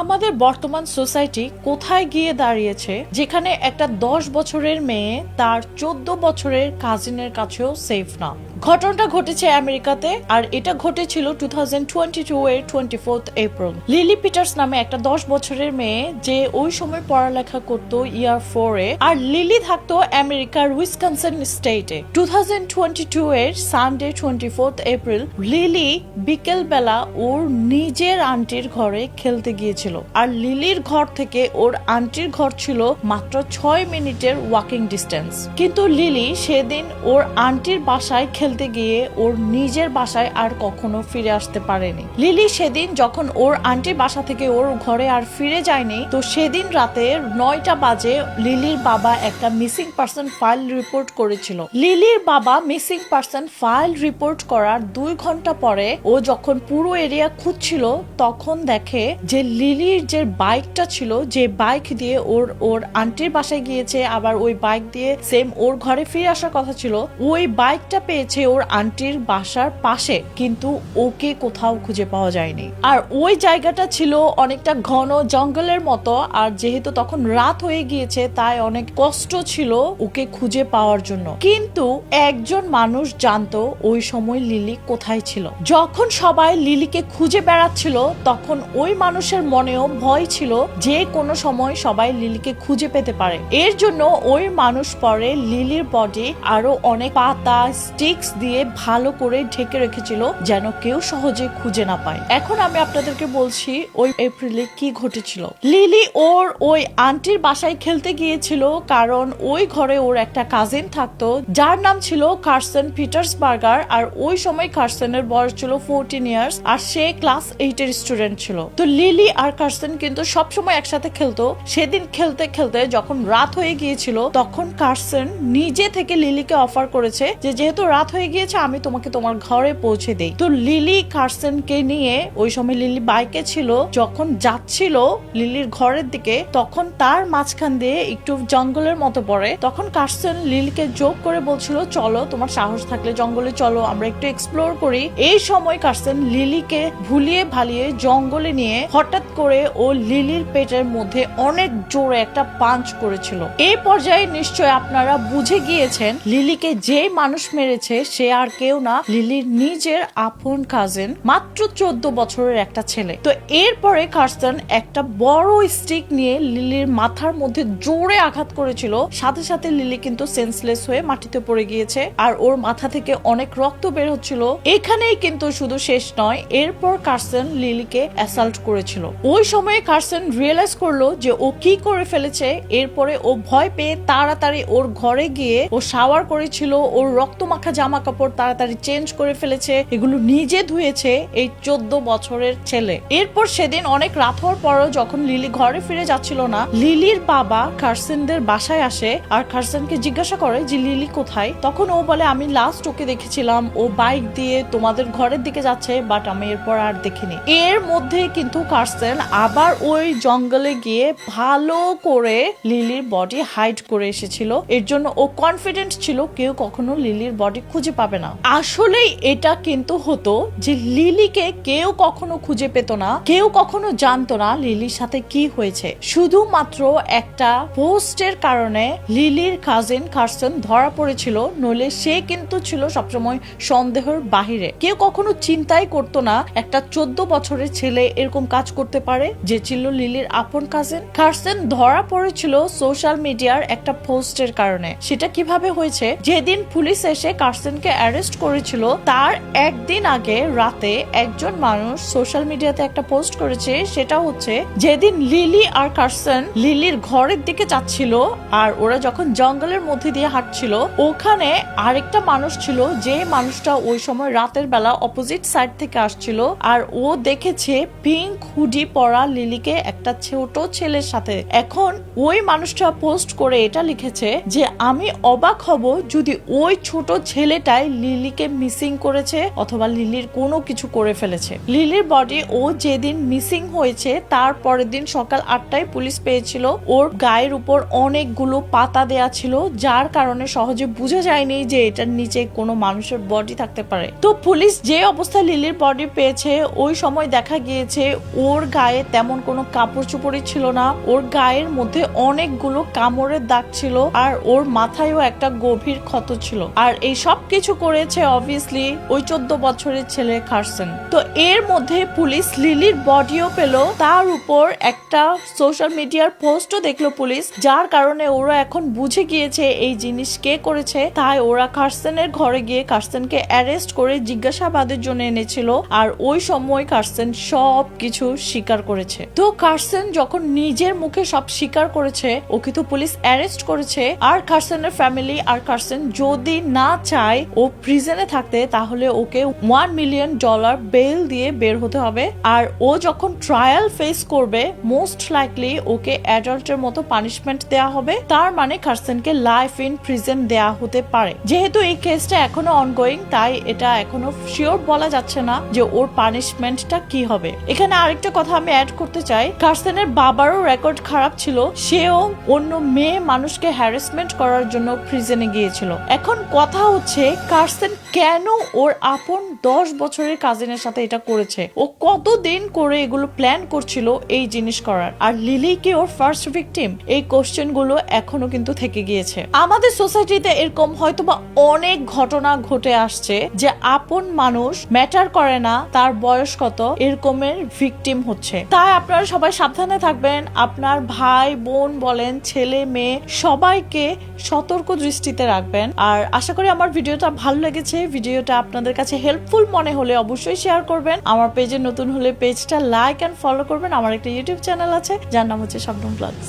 আমাদের বর্তমান সোসাইটি কোথায় গিয়ে দাঁড়িয়েছে, যেখানে একটা দশ বছরের মেয়ে তার চোদ্দ বছরের কাজিনের কাছেও সেফ না। ঘটনাটা ঘটেছে আমেরিকাতে, আর এটা ঘটেছিল টু থাউজেন্ড টোয়েন্টি টু এর twenty fourth April Lily Peters নামে একটা দশ বছরের মেয়ে, যে ওই সময় পড়ালেখা করতো ইয়ার ফোরে আর লিলি থাকতো আমেরিকার উইসকনসন স্টেটে টু থাউজেন্ড টোয়েন্টি টু এর Sunday twenty fourth April Lily বিকেল বেলা ওর নিজের আন্টির ঘরে খেলতে গিয়েছিল। আর লিলির ঘর থেকে ওর আন্টির ঘর ছিল মাত্র ছয় মিনিটের ওয়াকিং ডিস্টেন্স কিন্তু লিলি সেদিন ওর আন্টির বাসায় খেলতে গিয়ে ওর নিজের বাসায় আর কখনো ফিরে আসতে পারেনি। লিলি সেদিন যখন ওর আন্টির বাসা থেকে ওর ঘরে আর ফিরে যায়নি, তো সেদিন রাতে নয়টা বাজে লিলির বাবা একটা মিসিং পার্সন ফাইল রিপোর্ট করেছিল। লিলির বাবা মিসিং পার্সন ফাইল রিপোর্ট করার দুই ঘণ্টা পরে ও যখন পুরো এরিয়া খুঁজছিল, তখন দেখে যে লিলির যে বাইকটা ছিল, যে বাইক দিয়ে ওর ওর আন্টির বাসায় গিয়েছে, আবার ওই বাইক দিয়ে সেম ওর ঘরে ফিরে আসার কথা ছিল, ওই বাইকটা পেয়েছে ওর আন্টির বাসার পাশে, কিন্তু ওকে কোথাও খুঁজে পাওয়া যায়নি। আর ওই জায়গাটা ছিল অনেকটা ঘন জঙ্গলের মতো, আর যেহেতু তখন রাত হয়ে গিয়েছে, তাই অনেক কষ্ট ছিল ওকে খুঁজে পাওয়ার জন্য। কিন্তু একজন মানুষ জানতো ওই সময় লিলি কোথায় ছিল। যখন সবাই লিলিকে খুঁজে বেড়াচ্ছিল, তখন ওই মানুষের মনেও ভয় ছিল যে কোনো সময় সবাই লিলিকে খুঁজে পেতে পারে। এর জন্য ওই মানুষ পরে লিলির বডি আরও অনেক পাতা স্টিক্স দিয়ে ভালো করে ঢেকে রেখেছিল যেন কেউ সহজে খুঁজে না পায়। এখন আমি আপনাদেরকে বলছি, ওই এপ্রিলে কি ঘটেছিল? লিলি ওর ওই আন্টির বাসায় খেলতে গিয়েছিল কারণ ওই ঘরে ওর একটা কাজিন থাকতো। যার নাম ছিল কার্সন পিটার্সবার্গার আর ওই সময় কার্সনের বয়স ছিল ফোরটিন ইয়ার্স আর সে ক্লাস এইটের স্টুডেন্ট ছিল। তো লিলি আর কার্সন কিন্তু সবসময় একসাথে খেলতো। সেদিন খেলতে খেলতে যখন রাত হয়ে গিয়েছিল, তখন কার্সন নিজে থেকে লিলিকে অফার করেছে যে যেহেতু রাত হয়ে গিয়েছে, আমি তোমাকে তোমার ঘরে পৌঁছে দেই। তো লিলি কার্সনকে নিয়ে, ওই সময় লিলি বাইকে ছিল, যখন যাচ্ছিল লিলির ঘরের দিকে, তখন তার মাঝখান দিয়ে একটু জঙ্গলের মতো পড়ে। তখন কার্সেন লিলিকে যোগ করে বলছিল, চলো, তোমার সাহস থাকলে জঙ্গলে চলো, আমরা একটু এক্সপ্লোর করি। এই সময় কার্সেন লিলিকে ভুলিয়ে ভালিয়ে জঙ্গলে নিয়ে হঠাৎ করে ও লিলির পেটের মধ্যে অনেক জোরে একটা পাঞ্চ করেছিল। এই পর্যায়ে নিশ্চয় আপনারা বুঝে গিয়েছেন, লিলিকে যে মানুষ মেরেছে সে আর কেউ না, লিলির নিজের আপন কাজিন মাত্র চোদ্দ বছরের একটা ছেলে। তো এরপরে কার্সন একটা বড় স্টিক নিয়ে লিলির মাথার মধ্যে জোরে আঘাত করেছিল। সাথে সাথে লিলি কিন্তু সেন্সলেস হয়ে মাটিতে পড়ে গিয়েছে। আর ওর মাথা থেকে অনেক রক্ত বের হচ্ছিল। এখানেই কিন্তু শুধু শেষ নয়, এরপর কার্সন লিলিকে অ্যাসাল্ট করেছিল। ওই সময়ে কার্সন রিয়েলাইজ করল যে ও কি করে ফেলেছে। এরপরে ও ভয় পেয়ে তাড়াতাড়ি ওর ঘরে গিয়ে ও শাওয়ার করেছিল। ওর রক্ত মাখা জামা কাপড় তাড়াতাড়ি চেঞ্জ করে ফেলেছে, এগুলো নিজে ধুয়েছে এই চোদ্দ বছরের ছেলে। এরপর সেদিন অনেক রাত হওয়ার পরও যখন লিলি ঘরে ফিরে যাচ্ছিল না, লিলির বাবা কার্সেনদের বাসায় আসে আর কার্সেনকে জিজ্ঞাসা করে যে, লিলি কোথায়? তখন ও বলে, আমি লাস্ট ওকে দেখেছিলাম। ও বাইক দিয়ে তোমাদের ঘরের দিকে যাচ্ছে বাট আমি এরপর আর দেখিনি। এর মধ্যে কিন্তু কার্সেন আবার ওই জঙ্গলে গিয়ে ভালো করে লিলির বডি হাইড করে এসেছিল। এর জন্য ও কনফিডেন্ট ছিল, কেউ কখনো লিলির বডি খুঁজে পাবে না। আসলেই এটা কিন্তু হতো যে লিলিকে কেউ কখনো খুঁজে পেত না, কেউ কখনো জানতো না লিলির সাথে কি হয়েছে। শুধুমাত্র একটা পোস্টের কারণে লিলির কাজিন কার্সন ধরা পড়েছিল, নইলে সে কিন্তু ছিল সবসময় সন্দেহের বাহিরে। কেউ কখনো চিন্তাই করতো না একটা চোদ্দ বছরের ছেলে এরকম কাজ করতে পারে, যে ছিল লিলির আপন কাজিন কার্সন ধরা পড়েছিল সোশ্যাল মিডিয়ার একটা পোস্টের কারণে। সেটা কীভাবে হয়েছে? যেদিন পুলিশ এসে কার্সনকে অ্যারেস্ট করেছিল, তার একদিন আগে রাতে একজন মানুষ সোশ্যাল মিডিয়াতে একটা পোস্ট করেছে, সেটা হচ্ছে যেদিন লিলি আর কার্সন লিলির ঘরের দিকে যাচ্ছিল আর ওরা যখন জঙ্গলের মধ্যে দিয়ে হাঁটছিল, ওখানে আরেকটা মানুষ ছিল, যে মানুষটা ওই সময় রাতের বেলা অপোজিট সাইড থেকে আসছিল আর ও দেখেছে পিঙ্ক হুডি পরা লিলিকে একটা ছোট ছেলের সাথে। এখন ওই মানুষটা পোস্ট করে এটা লিখেছে যে, আমি অবাক হব যদি ওই ছোট ছেলেটা ছেলেটাই লিলিকে মিসিং করেছে অথবা লিলির কোনো কিছু করে ফেলেছে। লিলির বডি ও যেদিন মিসিং হয়েছে, তার পরের দিন সকাল আটটায় পুলিশ পেয়েছিল। ওর গায়ের উপর অনেকগুলো পাতা দেয়া ছিল, যার কারণে সহজে বোঝা যায়নি যে এটার নিচে কোনো মানুষের বডি থাকতে পারে। তো পুলিশ যে অবস্থায় লিলির বডি পেয়েছে, ওই সময় দেখা গিয়েছে ওর গায়ে তেমন কোনো কাপড় চোপড়ই ছিল না। ওর গায়ের মধ্যে অনেকগুলো কামড়ের দাগ ছিল আর ওর মাথায়ও একটা গভীর ক্ষত ছিল। আর এই সব কিছু করেছে অবভিয়াসলি ওই চোদ্দ বছরের ছেলে কার্সেন তো এর মধ্যে পুলিশ লিলির বডিও পেল, তার উপর একটা সোশ্যাল মিডিয়ার পোস্টও দেখল পুলিশ, যার কারণে ওরা এখন বুঝে গিয়েছে এই জিনিস কে করেছে, তাই ওরা কার্সেনের ঘরে গিয়ে কার্সেনকে অ্যারেস্ট করে জিজ্ঞাসাবাদের জন্য এনেছিল, আর ওই সময় কার্সেন সব কিছু স্বীকার করেছে। তো কার্সেন যখন নিজের মুখে সব স্বীকার করেছে, ওকে তো পুলিশ অ্যারেস্ট করেছে, আর কার্সেনের ফ্যামিলি আর কার্সেন যদি না চায় ও প্রিজনে থাকতে তাহলে ওকে ওয়ান মিলিয়ন ডলার বেল দিয়ে বের হতে হবে। আর ও যখন ট্রায়াল ফেস করবে মোস্ট লাইকলি ওকে অ্যাডাল্টের মতো পানিশমেন্ট দেয়া হবে। তার মানে কার্সেনকে লাইফ ইন প্রিজন দেয়া হতে পারে। যেহেতু এই কেসটা এখনও অনগোয়িং তাই এটা এখনও শিওর বলা যাচ্ছে না যে ওর পানিশমেন্টটা কি হবে। এখানে আরেকটা কথা আমি অ্যাড করতে চাই। কার্সেনের বাবারও রেকর্ড খারাপ ছিল। সেও অন্য মেয়ে মানুষকে হ্যারাসমেন্ট করার জন্য প্রিজনে গিয়েছিল। এখন কথা হচ্ছে কার্সেন কেন ওর আপন দশ বছরের কাজিনের সাথে এটা করেছে? ও কতদিন করে এগুলো প্ল্যান করছিল এই জিনিস করার? আর লিলি কি ওর ফার্স্ট ভিকটিম এই কোশ্চেনগুলো এখনও কিন্তু থেকে গিয়েছে। আমাদের সোসাইটিতে এরকম হয়তোবা অনেক ঘটনা ঘটে আসছে যে আপন মানুষ ম্যাটার করে না, তার বয়স কত, এরকমের ভিকটিম হচ্ছে। তাই আপনারা সবাই সাবধানে থাকবেন। আপনার ভাই, বোন বলেন, ছেলে, মেয়ে, সবাইকে সতর্ক দৃষ্টিতে রাখবেন। আর আশা করি আমার ভিডিওটা ভালো লেগেছে, ভিডিওটা আপনাদের কাছে হেল্পফুল মনে হলে অবশ্যই শেয়ার করবেন। আমার পেজে নতুন হলে পেজটা লাইক অ্যান্ড ফলো করবেন। আমার একটা ইউটিউব চ্যানেল আছে, যার নাম হচ্ছে শবনম ব্লগস